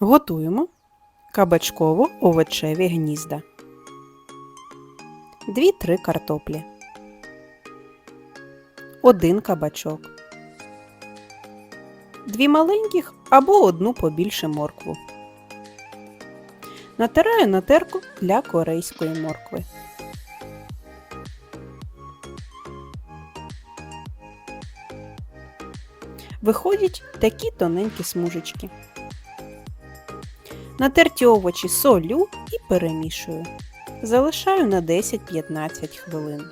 Готуємо кабачково-овочеві гнізда. 2-3 картоплі. 1 кабачок. 2 маленьких або одну побільше моркву. Натираю на терку для корейської моркви. Виходять такі тоненькі смужечки. Натерті овочі солю і перемішую. Залишаю на 10-15 хвилин.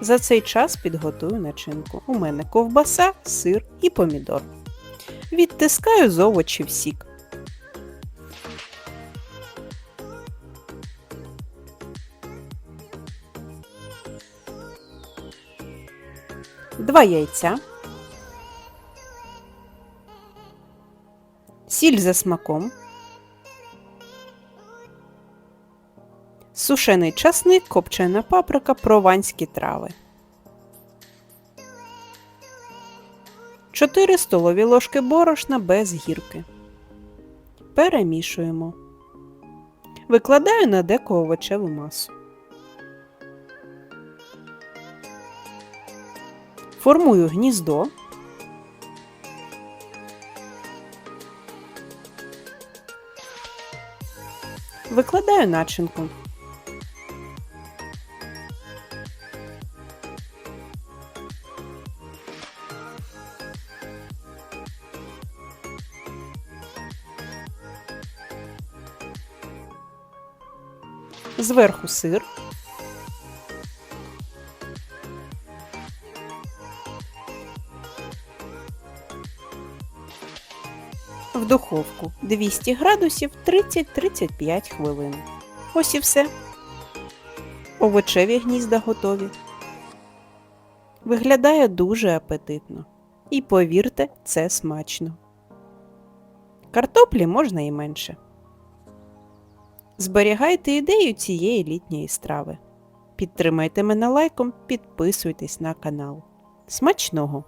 За цей час підготую начинку. У мене ковбаса, сир і помідор. Відтискаю з овочів сік. Два яйця. Сіль за смаком. Сушений часник, копчена паприка, прованські трави. 4 столові ложки борошна без гірки. Перемішуємо. Викладаю на деко овочеву масу. Формую гніздо. Викладаю начинку. Зверху сир. В духовку 200 градусів 30-35 хвилин. Ось і все. Овочеві гнізда готові. Виглядає дуже апетитно. І повірте, це смачно. Картоплі можна і менше. Зберігайте ідею цієї літньої страви. Підтримайте мене лайком, підписуйтесь на канал. Смачного!